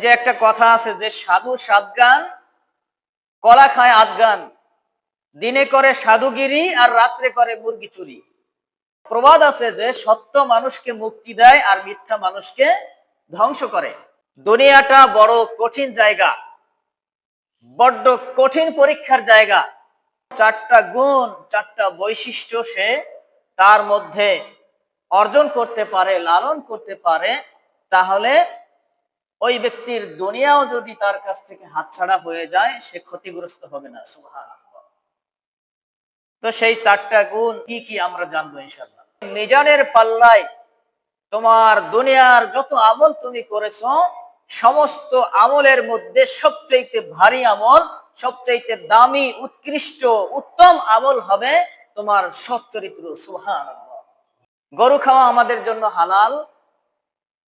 যে একটা কথা আছে যে সাধু সাতগান কলা খায় আধগান। দিনে করে সাধুগিরি আর রাত্রে করে মুরগি চুরি। প্রবাদ আছে যে সত্য মানুষকে মুক্তি দেয় আর মিথ্যা মানুষকে ধ্বংস করে। দুনিয়াটা বড় কঠিন জায়গা, বড্ড কঠিন পরীক্ষার জায়গা। চারটা গুণ, চারটা বৈশিষ্ট্য সে তার মধ্যে অর্জন করতে পারে, লালন করতে পারে, তাহলে ওই ব্যক্তির দুনিয়াও যদি তার কাছ থেকে হাতছাড়া হয়ে যায়, সে ক্ষতিগ্রস্ত হবে না, সুবহানাল্লাহ। তো সেই চারটা গুণ কি কি আমরা জানব ইনশাল্লাহ মিজানের পাল্লায় তোমার দুনিয়ার যত আমল তুমি করেছ, সমস্ত আমলের মধ্যে সবচাইতে ভারী আমল, সবচাইতে দামি, উৎকৃষ্ট, উত্তম আমল হবে তোমার সচ্চরিত্র সুহান গরু খাওয়া আমাদের জন্য হালাল।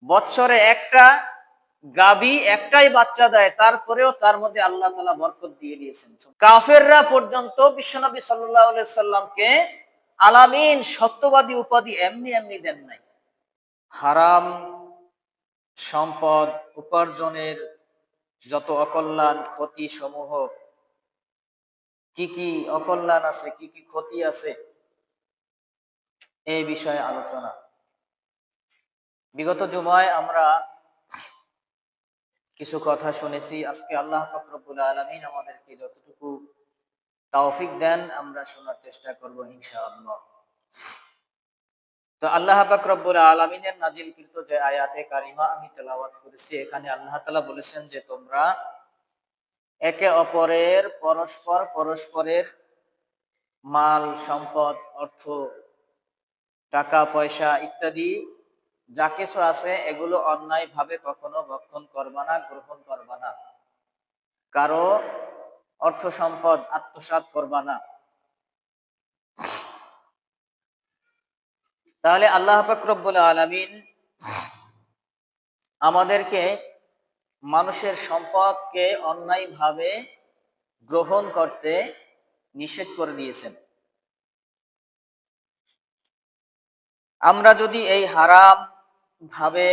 বছরে একটা গাবি একটাই বাচ্চা দেয়, তারপরেও তার মধ্যে আল্লাহ তালা বরকত দিয়ে দিয়েছেন। কাফেররা পর্যন্ত বিশ্বনবী সাল্লাহ সাল্লামকে আলামিন সত্যবাদী উপাধি এমনি এমনি দেন নাই। হারাম সম্পদ উপার্জনের যত অকল্যাণ ক্ষতি সমূহ কি কি অকল্যাণ আছে, কি কি ক্ষতি আছে এই বিষয়ে আলোচনা। বিগত জুমায় আমরা কিছু কথা শুনেছি। আজকে আল্লাহ ফকরবুল আলমিন আমাদেরকে যতটুকু তৌফিক দেন, আমরা শোনার চেষ্টা করব ইনশাআল্লাহ। তো আল্লাহ রব্বুল আলমিনের নাজিলকৃত যে আয়াতে কারিমা আমি তেলাওয়াত করেছি, এখানে আল্লাহ তালা বলেছেন যে, তোমরা একে অপরের পরস্পর পরস্পরের মাল, সম্পদ, অর্থ, টাকা, পয়সা ইত্যাদি যা কিছু আছে, এগুলো অন্যায় ভাবে কখনো ভক্ষণ করবা না, গ্রহণ করবা না। কারও অর্থ সম্পদ আত্মসাত করবা না। তাহলে আল্লাহ ফকরবুল আলমিন আমাদেরকে মানুষের সম্পদকে অন্যায়ভাবে গ্রহণ করতে নিষেধ করে দিয়েছেন। আমরা যদি এই হারাম ভাবে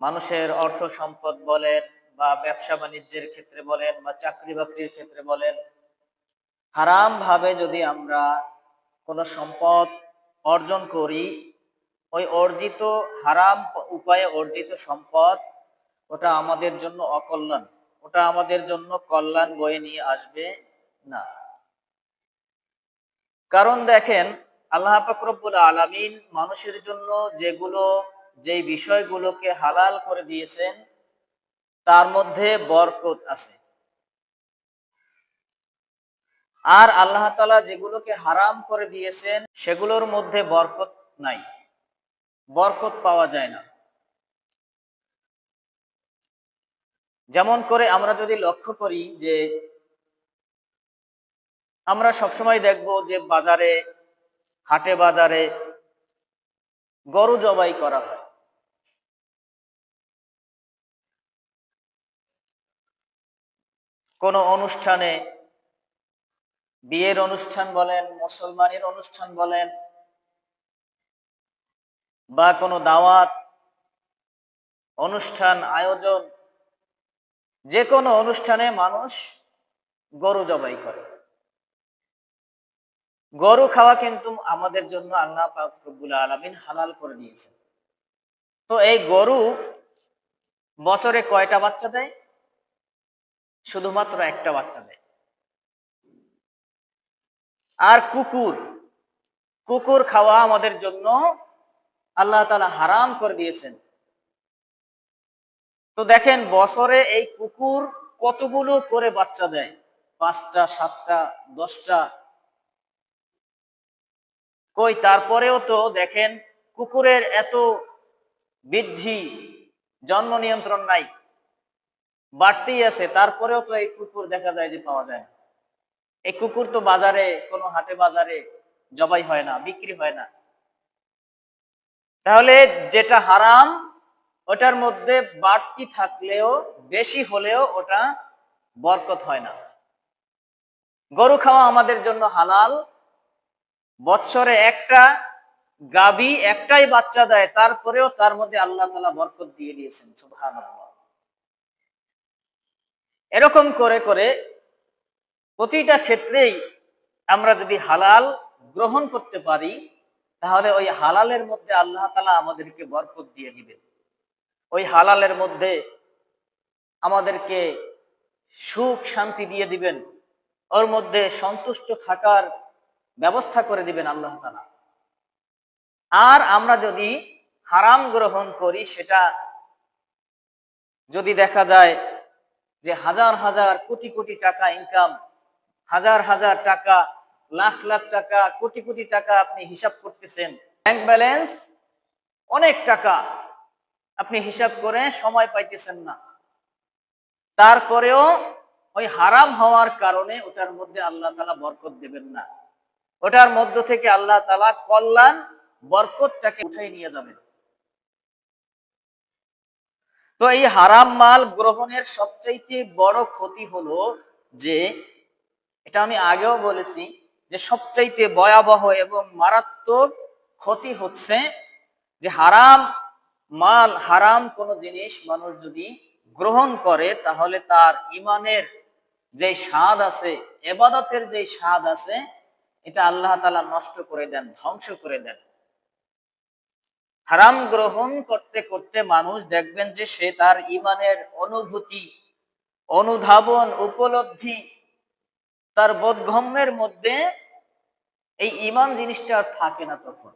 মানুষের অর্থ সম্পদ বলেন বা ব্যবসা বাণিজ্যের ক্ষেত্রে বলেন বা চাকরি বাকরির ক্ষেত্রে বলেন, হারাম ভাবে যদি আমরা কোনো সম্পদ অর্জন করি, ওই অর্জিত হারাম উপায়ে অর্জিত সম্পদ ওটা আমাদের জন্য অকল্যাণ, ওটা আমাদের জন্য কল্যাণ বয়ে নিয়ে আসবে না। কারণ দেখেন আল্লাহ ফাকরবুল আলমিন মানুষের জন্য যেগুলো, যেই বিষয়গুলোকে হালাল করে দিয়েছেন, তার মধ্যে বরকত আছে। আর আল্লাহ তালা যেগুলোকে হারাম করে দিয়েছেন, সেগুলোর মধ্যে বরকত নাই। বরকত পাওয়া যায় না। যেমন করে আমরা যদি লক্ষ্য করি যে, আমরা সবসময় দেখব যে বাজারে হাটে বাজারে গরু জবাই করা হয়। কোন অনুষ্ঠানে বিয়ের অনুষ্ঠান বলেন, মুসলমানের অনুষ্ঠান বলেন, বা কোনো দাওয়াত, অনুষ্ঠান, আয়োজন, যে কোনো অনুষ্ঠানে মানুষ গরু জবাই করে। গরু খাওয়া কিন্তু আমাদের জন্য আল্লাহ রব্বুল আলমিন হালাল করে দিয়েছেন। তো এই গরু বছরে কয়টা বাচ্চা দেয়? শুধুমাত্র একটা বাচ্চা দেয়। আর কুকুর কুকুর খাওয়া আমাদের জন্য আল্লাহ তালা হারাম করে দিয়েছেন। তো দেখেন, বছরে এই কুকুর কতগুলো করে বাচ্চা দেয়? পাঁচটা, সাতটা, দশটা কই, তারপরেও তো দেখেন কুকুরের এত বৃদ্ধি, জন্ম নিয়ন্ত্রণ নাই বাড়তি আছে, তারপরেও তো এই কুকুর দেখা যায় যে পাওয়া যায় এই কুকুর তো বাজারে, কোনো হাটে বাজারে জবাই হয় না, বিক্রি হয় না। তাহলে যেটা হারাম, ওটার মধ্যে বাড়তি থাকলেও, বেশি হলেও ওটা বরকত হয় না। গরু খাওয়া আমাদের জন্য হালাল বছরে একটা গাবি একটাই বাচ্চা দেয়, তারপরেও তার মধ্যে আল্লাহ তালা বরকত দিয়ে দিয়েছেন, সুবহানাল্লাহ। এরকম করে করে প্রতিটা ক্ষেত্রেই আমরা যদি হালাল গ্রহণ করতে পারি, তাহলে ওই হালালের মধ্যে আল্লাহ তালা আমাদেরকে বরকত দিয়ে দিবেন। ওই হালালের মধ্যে আমাদেরকে সুখ শান্তি দিয়ে দিবেন। ওর মধ্যে সন্তুষ্ট থাকার ব্যবস্থা করে দিবেন আল্লাহ তালা আর আমরা যদি হারাম গ্রহণ করি, সেটা যদি দেখা যায় যে হাজার হাজার কোটি কোটি টাকা ইনকাম হাজার হাজার টাকা, লাখ লাখ টাকা, কোটি কোটি টাকা আপনি হিসাব করতেছেন ব্যাংক ব্যালেন্স অনেক টাকা আপনি হিসাব করে সময় পাইতেছেন না। তারপরেও ওই হারাম হওয়ার কারণে ওটার মধ্যে আল্লাহ তালা বরকত দেবেন না। ওটার মধ্য থেকে আল্লাহ তালা কল্যাণ, বরকতটাকে উঠাই নিয়ে যাবেন। তো এই হারাম মাল গ্রহণের সবচাইতে বড় ক্ষতি হলো যে, এটা আমি আগেও বলেছি যে সবচাইতে ভয়াবহ এবং মারাত্মক ক্ষতি হচ্ছে যে হারাম মাল, হারাম কোনো জিনিস মানুষ যদি গ্রহণ করে, তাহলে তার ইমানের যে স্বাদ আছে, এবাদতের যে স্বাদ আছে এটা আল্লাহ তালা নষ্ট করে দেন, ধ্বংস করে দেন। হারাম গ্রহণ করতে করতে মানুষ দেখবেন যে সে তার ইমানের অনুভূতি, অনুধাবন, উপলব্ধি, তার বোধগম্যের মধ্যে এই ইমান জিনিসটা আর থাকে না তখন।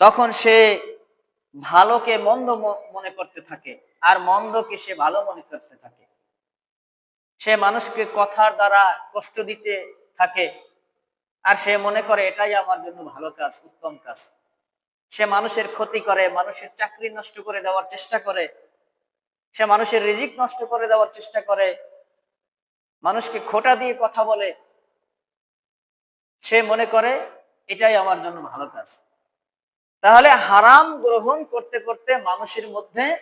তখন সে ভালোকে মন্দ মনে করতে থাকে, আর মন্দকে সে ভালো মনে করতে থাকে। সে মানুষকে কথার দ্বারা কষ্ট দিতে থাকে। আর সে মনে করে, এটাই আমার জন্য ভালো কাজ, উত্তম কাজ। সে মানুষের ক্ষতি করে, মানুষের চাকরি নষ্ট করে দেওয়ার চেষ্টা করে। সে মানুষের রিজিক নষ্ট করে দেওয়ার চেষ্টা করে। মানুষকে খোটা দিয়ে কথা বলে। সে মনে করে, এটাই আমার জন্য ভালো কাজ। তাহলে হারাম গ্রহণ করতে করতে মানুষের মধ্যে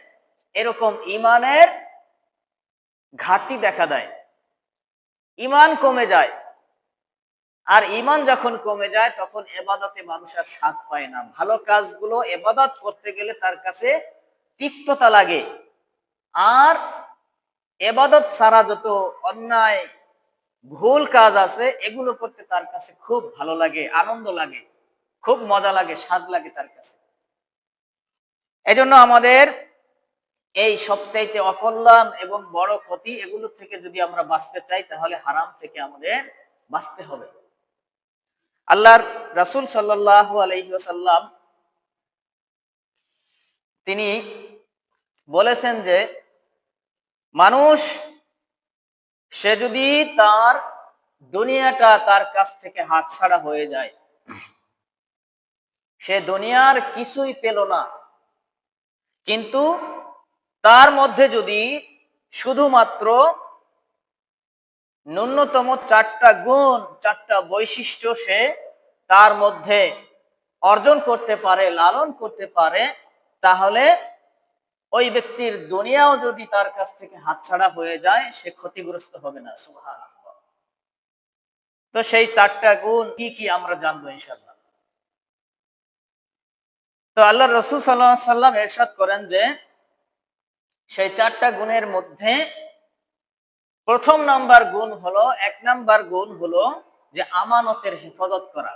এরকম ইমানের ঘাটতি দেখা দেয়। ইমান কমে যায়। আর ইমান যখন কমে যায়, তখন এবাদতে মানুষ আর স্বাদ পায় না। ভালো কাজগুলো এবাদত করতে গেলে তার কাছে তিক্ততা লাগে। আর এবাদত ছাড়া যত অন্যায়, ভুল কাজ আছে, এগুলো করতে তার কাছে খুব ভালো লাগে, আনন্দ লাগে, খুব মজা লাগে, স্বাদ লাগে তার কাছে। এজন্য আমাদের এই সবচাইতে অকল্যাণ এবং বড় ক্ষতি এগুলো থেকে যদি আমরা বাঁচতে চাই, তাহলে হারাম থেকে আমাদের বাঁচতে হবে। আল্লাহর রাসূল সাল্লাল্লাহু আলাইহি তিনি বলেছেন যে, মানুষ, সে যদি তার দুনিয়াটা তার কাছ থেকে হাতছাড়া হয়ে যায়, সে দুনিয়ার কিছুই পেল না। কিন্তু তার মধ্যে যদি শুধুমাত্র ন্যূনতম চারটা গুণ, চারটা বৈশিষ্ট্য সে তার মধ্যে অর্জন করতে পারে, লালন করতে পারে, তাহলে ওই ব্যক্তির দুনিয়াও যদি তার কাছ থেকে হাতছাড়া হয়ে যায়, সে ক্ষতিগ্রস্ত হবে না সুহান তো সেই চারটা গুণ কি কি আমরা জানব ইনশাল্লাহ তো আল্লাহ রসুল সাল্লাম এরশাদ করেন যে সেই চারটা গুণের মধ্যে প্রথম নাম্বার গুণ হলো, এক নাম্বার গুণ হলো যে আমানতের হেফাজত করা।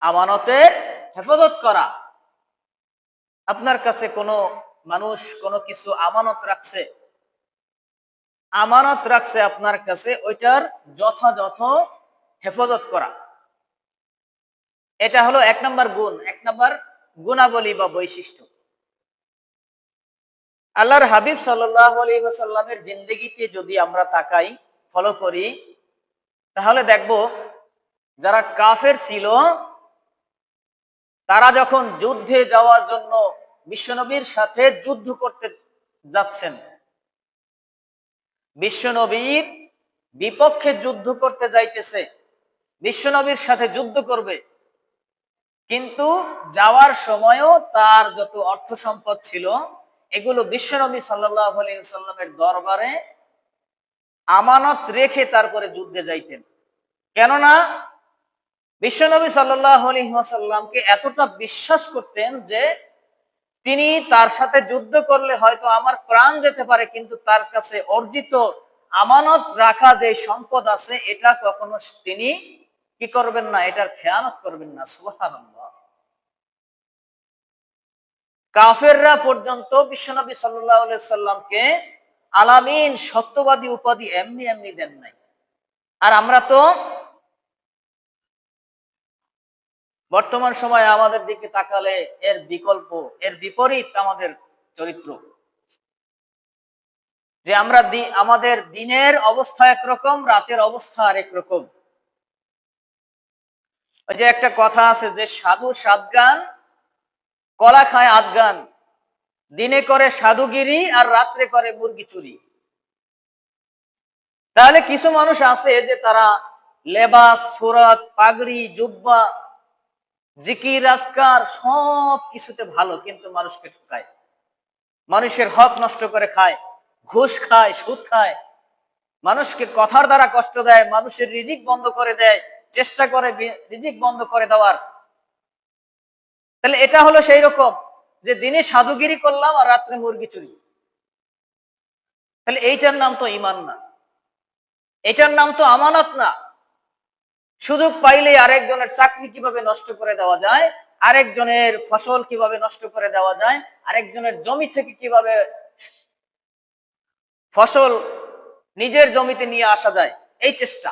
আমানতের হেফাজত করা। আপনার কাছে কোনো মানুষ কোনো কিছু আমানত রাখছে? আমানত রাখছে আপনার কাছে, ওইটার যথাযথ হেফাজত করা। এটা হলো এক নাম্বার গুণ, এক নাম্বার গুণাবলী বা বৈশিষ্ট্য। আল্লাহর হাবিব সাল্লামের জিন্দগিতে যদি আমরা তাকাই ফলো করি, তাহলে দেখব যারা কাফের ছিল, তারা যখন যুদ্ধে যাওয়ার জন্য বিশ্বনবীর সাথে যুদ্ধ করতে যাচ্ছেন, বিশ্বনবীর বিপক্ষে যুদ্ধ করতে যাইতেছে, বিশ্বনবীর সাথে যুদ্ধ করবে, কিন্তু যাওয়ার সময়ও তার যত অর্থ সম্পদ ছিল এগুলো বিশ্বনবী সাল্লাহ সাল্লামের দরবারে আমানত রেখে তারপরে যুদ্ধে যাইতেন। কেননা বিশ্বনবী সাল্লাহ আলহিহাসাল্লামকে এতটা বিশ্বাস করতেন যে তিনি তার সাথে যুদ্ধ করলে হয়তো আমার প্রাণ যেতে পারে, কিন্তু তার কাছে অর্জিত আমানত রাখা যে সম্পদ আছে, এটা কখনো তিনি কি করবেন না, এটার খেয়ানত করবেন না, সুবহানাল্লাহ। কাফেররা পর্যন্ত বিশ্বনবী সাল্লাহ সাল্লামকে আলামিন সত্যবাদী উপাধি এমনি এমনি দেন নাই। আর আমরা তো বর্তমান সময়ে আমাদের দিকে তাকালে এর বিকল্প, এর বিপরীত আমাদের চরিত্র। যে আমরা আমাদের দিনের অবস্থা একরকম, রাতের অবস্থা আরেক রকম ওই যে একটা কথা আছে যে সাধু সাতগান কলা খায় আদগান দিনে করে সাধুগিরি আর রাত্রে করে মুরগি চুরি। তাহলে কিছু মানুষ আছে যে তারা লেবাস, সুরত, পাগড়ি, জুব্বা, জিকির, আজকার সব কিছুতে ভালো, কিন্তু মানুষকে ঠকায়। মানুষের হক নষ্ট করে খায়, ঘুষ খায়, সুদ খায়। মানুষকে কথার দ্বারা কষ্ট দেয়, মানুষের রিজিক বন্ধ করে দেয়, চেষ্টা করে রিজিক বন্ধ করে দেওয়ার তাহলে এটা হলো সেই রকম যে দিনে সাধুগিরি করলাম আর রাত্রে মুরগি চুরি। তাহলে এইটার নাম তো ইমান না। এটার নাম তো আমানত না। সুযোগ পাইলে আরেকজনের চাকরি কীভাবে নষ্ট করে দেওয়া যায়, আরেকজনের ফসল কীভাবে নষ্ট করে দেওয়া যায়, আরেকজনের জমি থেকে কীভাবে ফসল নিজের জমিতে নিয়ে আসা যায়, এই চেষ্টা।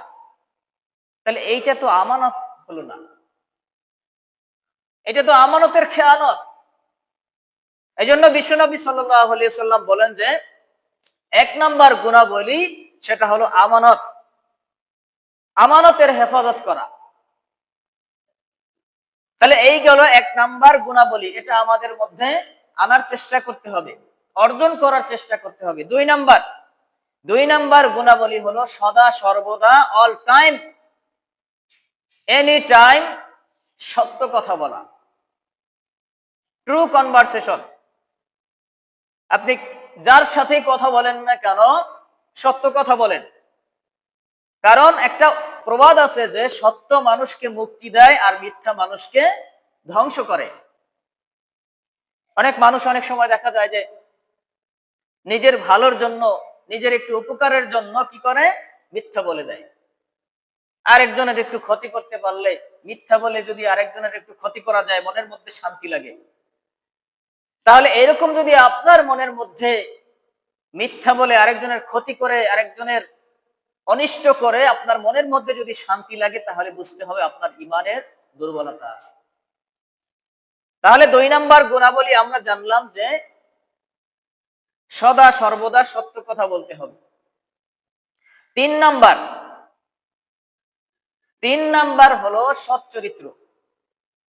তাহলে এইটা তো আমানত হলো না। এটা তো আমানতের খেয়ানত। এই জন্য বিশ্বনবী সাল্লাম বলেন যে, এক নাম্বার গুণাবলী সেটা হলো আমানত। আমানতের হেফাজত করা। তাহলে এই গেল এক নাম্বার গুণাবলী। এটা আমাদের মধ্যে আনার চেষ্টা করতে হবে, অর্জন করার চেষ্টা করতে হবে। দুই নাম্বার দুই নাম্বার গুণাবলী হলো সদা, সর্বদা অল টাইম এনি টাইম সত্য কথা বলা। ট্রু কনভারসেশন আপনি যার সাথে কথা বলেন না কেন, সত্য কথা বলেন। কারণ একটা প্রবাদ আছে যে, সত্য মানুষকে মুক্তি দেয় আর মিথ্যা মানুষকে ধ্বংস করে। অনেক মানুষ অনেক সময় দেখা যায় যে, নিজের ভালোর জন্য, নিজের একটু উপকারের জন্য কি করে? মিথ্যা বলে দেয়। আরেকজনের একটু ক্ষতি করতে পারলে মিথ্যা বলে যদি আরেকজনের একটু ক্ষতি করা যায়, মনের মধ্যে শান্তি লাগে। তাহলে এরকম যদি আপনার মনের মধ্যে মিথ্যা বলে আরেকজনের ক্ষতি করে, আরেকজনের অনিষ্ট করে, আপনার মনের মধ্যে যদি শান্তি লাগে, তাহলে বুঝতে হবে আপনার ইমানের দুর্বলতা আছে। তাহলে দুই নাম্বার গুণাবলী আমরা জানলাম যে সদা সর্বদা সত্য কথা বলতে হবে। তিন নাম্বার তিন নাম্বার হলো সৎ চরিত্র।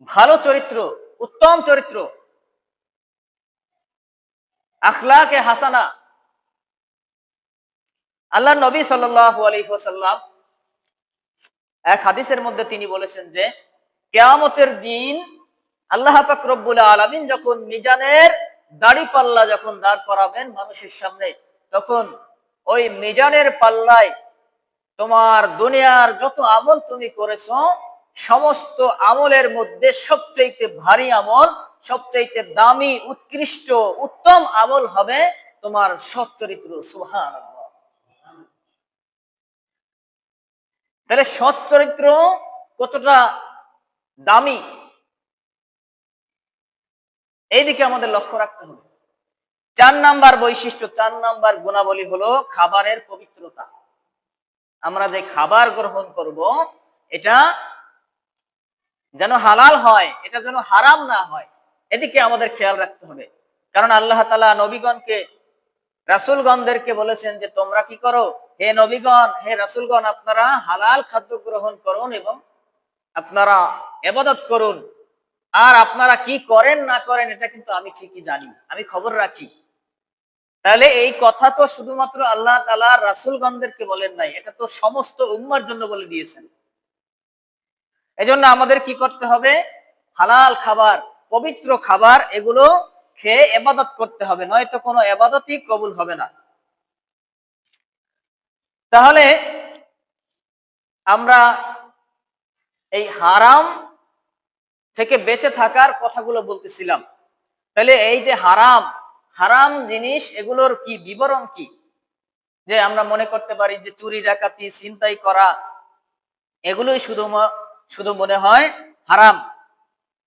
ভালো চরিত্র, উত্তম চরিত্র আখলাকে হাসানা। আল্লাহ নবী সাল্লাম এক হাদিসের মধ্যে তিনি বলেছেন যে, কেয়ামতের দিন আল্লাহ রব্বুল আলমিন যখন মিজানের দাড়ি পাল্লা যখন দাঁড় করাবেন মানুষের সামনে, তখন ওই মিজানের পাল্লায় তোমার দুনিয়ার যত আমল তুমি করেছ সমস্ত আমলের মধ্যে সবচাইতে ভারী আমল, সবচাইতে দামি, উৎকৃষ্ট, উত্তম আমল হবে তোমার সৎ চরিত্র সুহান তাহলে সৎ চরিত্র কতটা দামি? এইদিকে আমাদের লক্ষ্য রাখতে হবে। চার নাম্বার বৈশিষ্ট্য, চার নাম্বার গুণাবলী হলো খাবারের পবিত্রতা। আমরা যে খাবার গ্রহণ করব, এটা যেন হালাল হয়, এটা যেন হারাম না হয়, এদিকে আমাদের খেয়াল রাখতে হবে। কারণ আল্লাহ তালা নবীগণকে, রাসুলগণদেরকে বলেছেন যে, তোমরা কি করো? হে নবীগণ, হে রাসুলগণ, আপনারা হালাল খাদ্য গ্রহণ করুন এবং আপনারা এবাদত করুন। আর আপনারা কি করেন, না করেন, এটা কিন্তু আমি ঠিকই জানি, আমি খবর রাখি। তাহলে এই কথা তো শুধুমাত্র আল্লাহ তালা রাসুলগণদেরকে বলেন নাই, এটা তো সমস্ত উম্মার জন্য বলে দিয়েছেন। এজন্য আমাদের কি করতে হবে? হালাল খাবার, পবিত্র খাবার এগুলো খেয়ে এবাদত করতে হবে, নয়তো কোনো এবাদতই কবুল হবে না। তাহলে আমরা এই হারাম থেকে বেঁচে থাকার কথাগুলো বলতেছিলাম। তাহলে এই যে হারাম হারাম জিনিস এগুলোর কি বিবরণ কি? যে আমরা মনে করতে পারি যে চুরি ডাকাতি, ছিনতাই করা, এগুলোই শুধু শুধু মনে হয় হারাম।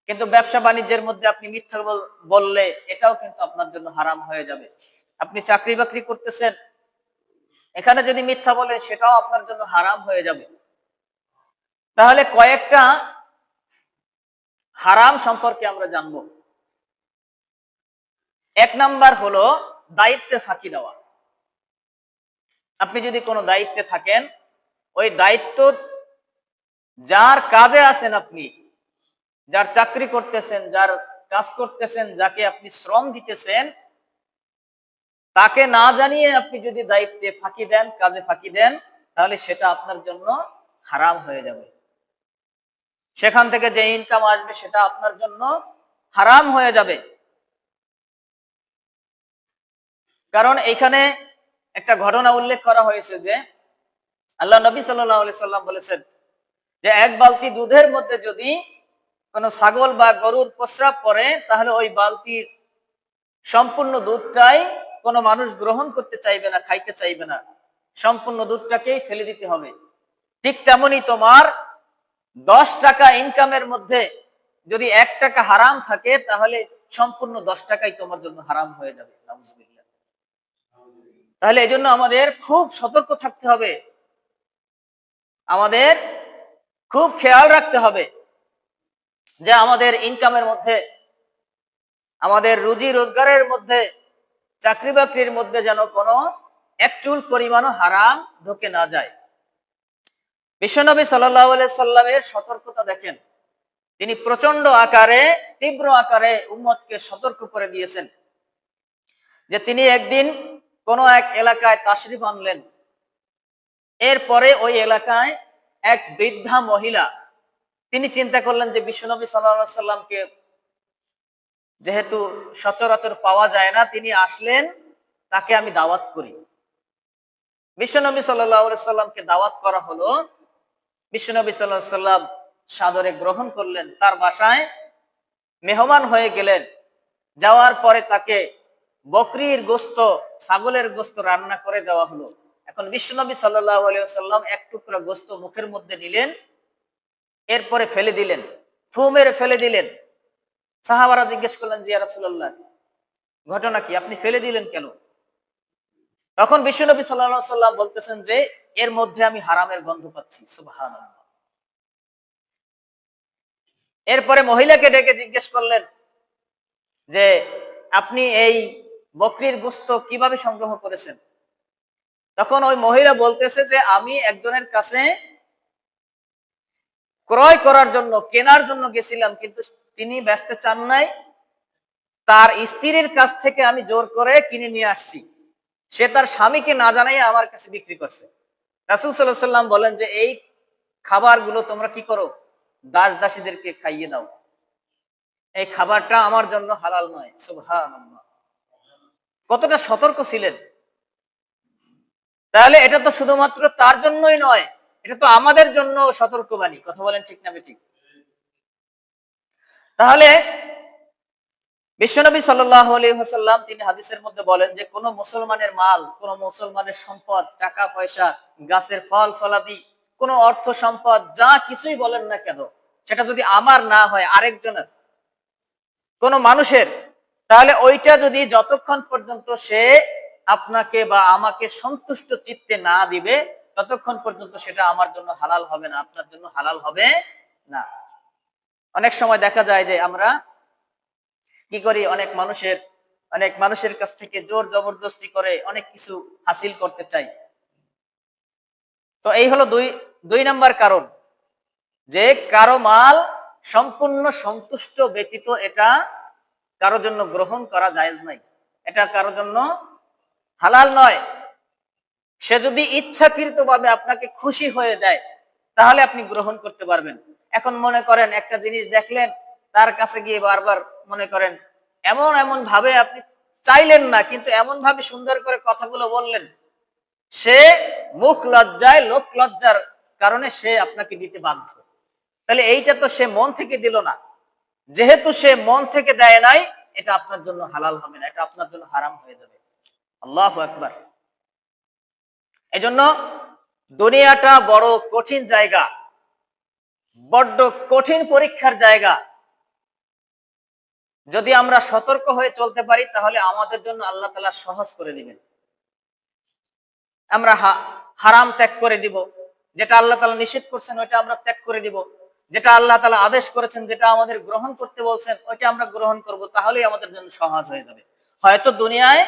কিন্তু ব্যবসা বাণিজ্যের মধ্যে আপনি মিথ্যা বললে এটাও কিন্তু আপনার জন্য হারাম হয়ে যাবে। আপনি চাকরি বাকরি করতেছেন, এখানে যদি মিথ্যা বলেন সেটাও আপনার জন্য হারাম হয়ে যাবে। তাহলে কয়েকটা হারাম সম্পর্কে আমরা জানব। এক নাম্বার হলো দায়িত্বে ফাঁকি দেওয়া। আপনি যদি কোনো দায়িত্বে থাকেন, ওই দায়িত্ব যার কাজে আছেন আপনি, যার চাকরি করতেছেন, যার কাজ করতেছেন, যাকে আপনি শ্রম দিতেছেন, তাকে না জানিয়ে আপনি যদি দায়িত্বে ফাঁকি দেন, কাজে ফাঁকি দেন, তাহলে সেটা আপনার জন্য হারাম হয়ে যাবে। সেখান থেকে যে ইনকাম আসবে, সেটা আপনার জন্য হারাম হয়ে যাবে। কারণ এইখানে একটা ঘটনা উল্লেখ করা হয়েছে যে, আল্লাহ নবী সাল্লাহ সাল্লাম বলেছেন যে এক বালতি দুধের মধ্যে যদি কোনো ছাগল বা গরুর প্রস্রাব পড়ে, তাহলে ওই বালতির সম্পূর্ণ দুধটাই কোনো মানুষ গ্রহণ করতে চাইবে না, খাইতে চাইবে না। সম্পূর্ণ দুধটাকেই ফেলে দিতে হবে। ঠিক তেমনি তোমার দশ টাকা ইনকামের মধ্যে যদি এক টাকা হারাম থাকে, তাহলে সম্পূর্ণ দশ টাকাই তোমার জন্য হারাম হয়ে যাবে। তাহলে এই জন্য আমাদের খুব সতর্ক থাকতে হবে। আমাদের খুব খেয়াল রাখতে হবে যে আমাদের ইনকামের মধ্যে, আমাদের রুজি রোজগারের মধ্যে চাকরি বাকরির মধ্যে যেন কোনো একচুল পরিমাণও হারাম ঢুকে না যায়। বিশ্বনবী সাল্লাহ সাল্লামের সতর্কতা দেখেন। তিনি প্রচণ্ড আকারে, তীব্র আকারে উম্মতকে সতর্ক করে দিয়েছেন যে তিনি একদিন কোন এক এলাকায় তাশরিফ আনলেন। এরপরে ওই এলাকায় এক বৃদ্ধা মহিলা, তিনি চিন্তা করলেন যে বিশ্বনবী সাল্লাহ সাল্লামকে যেহেতু সচরাচর পাওয়া যায় না, তিনি আসলেন, তাকে আমি দাওয়াত করি। বিশ্বনবী সাল্লাহ সাল্লামকে দাওয়াত করা হলো বিশ্বনবী সাল্লাহ সাল্লাম সাদরে গ্রহণ করলেন, তার বাসায় মেহমান হয়ে গেলেন। যাওয়ার পরে তাকে বকরির গোস্ত, ছাগলের গোস্ত রান্না করে দেওয়া হলো। এখন বিশ্বনবী সাল্লাহ সাল্লাম এক টুকরা গোস্ত মুখের মধ্যে নিলেন এরপরে ফেলে দিলেন ফু মেরে ফেলে দিলেন। সাহাবারা জিজ্ঞেস করলেন, জিয়া রাসুল্লাহ ঘটনা কি? আপনি ফেলে দিলেন কেন? তখন বিশ্বনবী সাল্লাহ সাল্লাম বলতেছেন যে, এর মধ্যে আমি হারামের গন্ধ পাচ্ছি। সুবহান এরপরে মহিলাকে ডেকে জিজ্ঞেস করলেন যে, আপনি এই বকরির গোস্ত কীভাবে সংগ্রহ করেছেন? তখন ওই মহিলা বলতেছে যে, আমি একজনের কাছে ক্রয় করার জন্য, কেনার জন্য গেছিলাম, কিন্তু তিনি ব্যস্ত চান নাই। তার স্ত্রীর কাছ থেকে আমি জোর করে কিনে নিয়ে আসছি। সে তার স্বামীকে না জানাই আমার কাছে বিক্রি করছে। রাসুল সাল্লাহ সাল্লাম বলেন যে, এই খাবারগুলো তোমরা কি করো? দাস দাসীদেরকে খাইয়ে দাও। এই খাবারটা আমার জন্য হালাল নয়। সুবহানাল্লাহ। কতটা সতর্ক ছিলেন? তাহলে এটা তো শুধুমাত্র তার জন্যই নয়, এটা তো আমাদের জন্য সতর্কবাণী। কথা বলেন ঠিক না ঠিক তাহলে বিশ্বনবী সাল্লাহ আলহাম তিনি হাদিসের মধ্যে বলেন যে, কোন মুসলমানের মাল, কোন মুসলমানের সম্পদ, টাকা, পয়সা, গাছের ফল, ফলাদি, কোন অর্থ সম্পদ, যা কিছুই বলেন না কেন, সেটা যদি আমার না হয় আরেকজনের, কোন মানুষের, তাহলে ওইটা যদি যতক্ষণ পর্যন্ত সে আপনাকে বা আমাকে সন্তুষ্ট চিত্তে না দিবে, ততক্ষণ পর্যন্ত সেটা আমার জন্য হালাল হবে না, আপনার জন্য হালাল হবে না। অনেক সময় দেখা যায় যে আমরা কি করি, অনেক মানুষের অনেক মানুষের কাছ থেকে জোর জবরদস্তি করে অনেক কিছু হাসিল করতে চাই। তো এই হলো দুই দুই নাম্বার কারণ। যে কারও মাল সম্পূর্ণ সন্তুষ্ট ব্যতীত এটা কারও জন্য গ্রহণ করা যায় নাই। এটা কারও জন্য হালাল নয়। সে যদি ইচ্ছাকৃত ভাবে আপনাকে খুশি হয়ে দেয়, তাহলে আপনি গ্রহণ করতে পারবেন। এখন মনে করেন একটা জিনিস দেখলেন, তার কাছে গিয়ে বারবার মনে করেন, এমন এমন ভাবে আপনি চাইলেন না, কিন্তু এমন ভাবে সুন্দর করে কথাগুলো বললেন। সে মুখ লজ্জায় লোক লজ্জার কারণে সে আপনাকে দিতে বাধ্য। তাহলে এইটা তো সে মন থেকে দিল না। যেহেতু সে মন থেকে দেয় নাই, এটা আপনার জন্য হালাল হবে না, এটা আপনার জন্য হারাম হয়ে যাবে। আল্লাহ একবার এজন্য দুনিয়াটা বড় কঠিন জায়গা, বড্ড কঠিন পরীক্ষার জায়গা। যদি আমরা সতর্ক হয়ে চলতে পারি, তাহলে আমাদের জন্য আল্লাহ তালা সহজ করে দিবেন। আমরা হারাম ত্যাগ করে দিব, যেটা আল্লাহ তালা নিষেধ করছেন, ওইটা আমরা ত্যাগ করে দিব। যেটা আল্লাহ তালা আদেশ করেছেন, যেটা আমাদের গ্রহণ করতে বলছেন, ওইটা আমরা গ্রহণ করব, তাহলেই আমাদের জন্য সহজ হয়ে যাবে। হয়তো দুনিয়ায়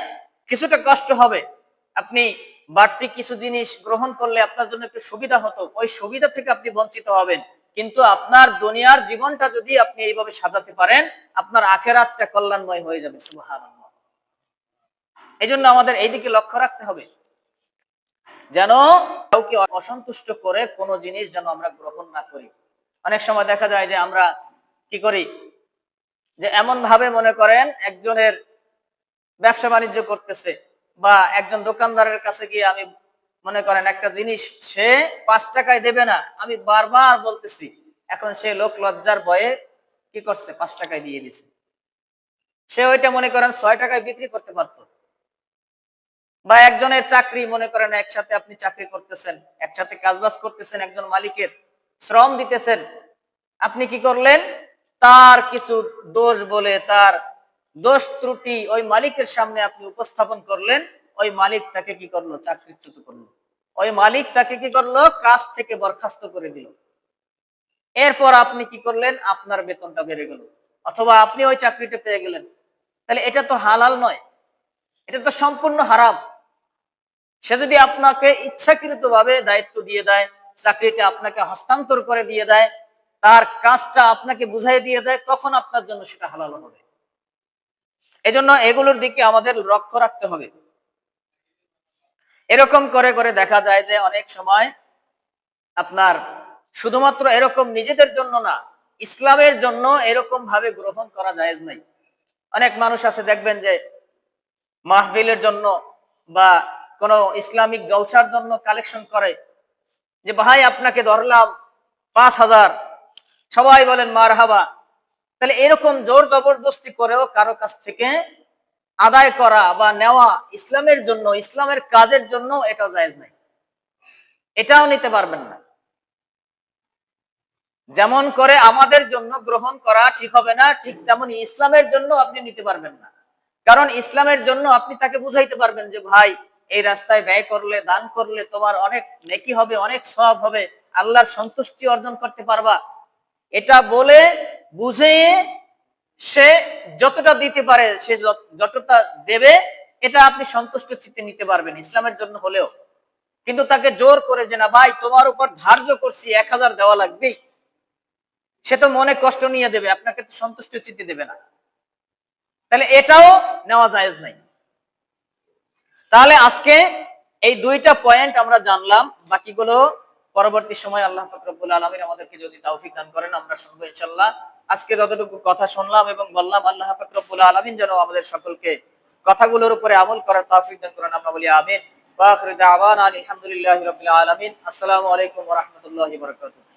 কিছুটা কষ্ট হবে। আপনি বাড়তি কিছু জিনিস গ্রহণ করলে আপনার জন্য একটু সুবিধা হতো। ওই সুবিধা থেকে আপনি বঞ্চিত হবেন। কিন্তু আপনার দুনিয়ার জীবনটা যদি আপনি এইভাবে সাজাতে পারেন, আপনার আখেরাতটা কল্যাণময় হয়ে যাবে। এই জন্য আমাদের এইদিকে লক্ষ্য রাখতে হবে। যেন কাউকে অসন্তুষ্ট করে কোনো জিনিস যেন আমরা গ্রহণ না করি। অনেক সময় দেখা যায় যে আমরা কি করি? যে এমন ভাবে মনে করেন, একজনের ব্যবসা বাণিজ্য করতেছে বা একজন দোকানদারের কাছে গিয়ে আমি মনে করেন একটা জিনিস সে পাঁচ টাকায় দেবে না, আমি বারবার বলতেছি, এখন সে লোক লজ্জার ভয়ে কি করছে? পাঁচ টাকায় দিয়ে দিছে। সে ওইটা মনে করেন ছয় টাকায় বিক্রি করতে পারতো। বা একজনের চাকরি মনে করেন একসাথে আপনি চাকরি করতেছেন, একসাথে কাজবাজ করতেছেন একজন মালিকের, শ্রম দিতেছেন, আপনি কি করলেন? তার কিছু দোষ বলে তার দোষ ত্রুটি ওই মালিকের সামনে আপনি উপস্থাপন করলেন, ওই মালিক তাকে কি করল? চাকরিচ্যুত করল। ওই মালিক তাকে কি করল? কাজ থেকে বরখাস্ত করে দিল। এরপর আপনি কি করলেন? আপনার বেতনটা বেড়ে গেল। অথবা আপনি ওই চাকরিটা পেয়ে গেলেন। তাহলে এটা তো হালাল নয়। এটা তো সম্পূর্ণ হারাম। সে যদি আপনাকে ইচ্ছাকৃত ভাবে দায়িত্ব দিয়ে দেয়, চাকরিটা আপনাকে হস্তান্তর করে দিয়ে দেয়, তার কাজটা আপনাকে বুঝাই দিয়ে দেয়, তখন আপনার জন্য সেটা হালাল হবে। এজন্য এগুলোর দিকে আমাদের লক্ষ্য রাখতে হবে। এরকম করে করে দেখা যায় যে অনেক সময় আপনার শুধুমাত্র এরকম নিজেদের জন্য না, ইসলামের জন্য এরকম ভাবে গ্রহণ করা যায় নাই। অনেক মানুষ আছে দেখবেন যে মাহফিলের জন্য বা কোন ইসলামিক জলসার জন্য কালেকশন করে যে, ভাই, আপনাকে ধরলাম পাঁচ হাজার। সবাই বলেন মার হাবা তাহলে এরকম জোর জবরদস্তি করেও কারও কাছ থেকে আদায় করা বা নেওয়া ইসলামের জন্য, ইসলামের কাজের জন্য এটাও জায়েজ নাই। এটাও নিতে পারবেন না। যেমন করে আমাদের জন্য গ্রহণ করা ঠিক হবে না, ঠিক তেমন ইসলামের জন্য আপনি নিতে পারবেন না। কারণ ইসলামের জন্য আপনি তাকে বুঝাইতে পারবেন যে, ভাই, এই রাস্তায় ব্যয় করলে, দান করলে তোমার অনেক নেকি হবে, অনেক সব হবে, আল্লাহর সন্তুষ্টি অর্জন করতে পারবা। এটা বলে বুঝে সে যতটা দিতে পারে, সে যতটা দেবে, এটা আপনি সন্তুষ্ট চিত্তে নিতে পারবেন ইসলামের জন্য হলেও। কিন্তু তাকে জোর করে যে, না ভাই, তোমার উপর ধার্য করছি, এক হাজার দেওয়া লাগবেই। সে তো মনে কষ্ট নিয়ে দেবে, আপনাকে তো সন্তুষ্ট চিত্তে দেবে না। তাহলে এটাও নেওয়া জায়েজ নাই। তাহলে আজকে এই দুইটা পয়েন্ট আমরা জানলাম, বাকিগুলো পরবর্তী সময় আল্লাহ ফাকরুল আলমিন আমাদেরকে যদি তৌফিক দান করেন, আমরা শুনব ইনশাল্লাহ আজকে যতটুকু কথা শুনলাম এবং বললাম, আল্লাহ ফাকরুল আলমিন যেন আমাদের সকলকে কথাগুলোর উপরে আমল করার তাফিক দান করেন। আমরা বলি আমিন। আলহামদুলিল্লাহ আলামিন। আসসালামু আলাইকুম রহমতুল্লাহ বারাকাতুহু।